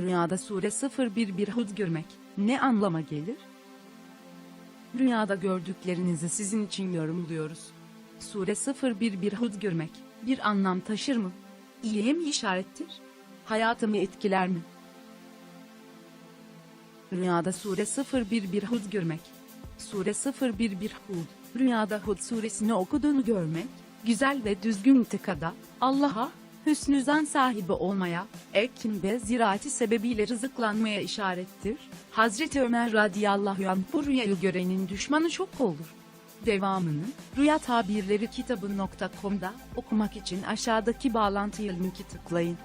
Rüyada sure 011 Hud görmek ne anlama gelir? Rüyada gördüklerinizi sizin için yorumluyoruz. Sure 011 Hud görmek bir anlam taşır mı? İyiye mi işarettir? Hayatımı etkiler mi? Rüyada sure 011 Hud görmek. Sure 011 Hud. Rüyada Hud suresini okuduğunu görmek, güzel ve düzgün tıkada, Allah'a, hüsnü zan sahibi olmaya, ekin ve ziraati sebebiyle rızıklanmaya işarettir. Hazreti Ömer radıyallahu anh bu rüyayı görenin düşmanı çok olur. Devamını, Rüya Tabirleri kitabı.com'da okumak için aşağıdaki bağlantıyı linki tıklayın.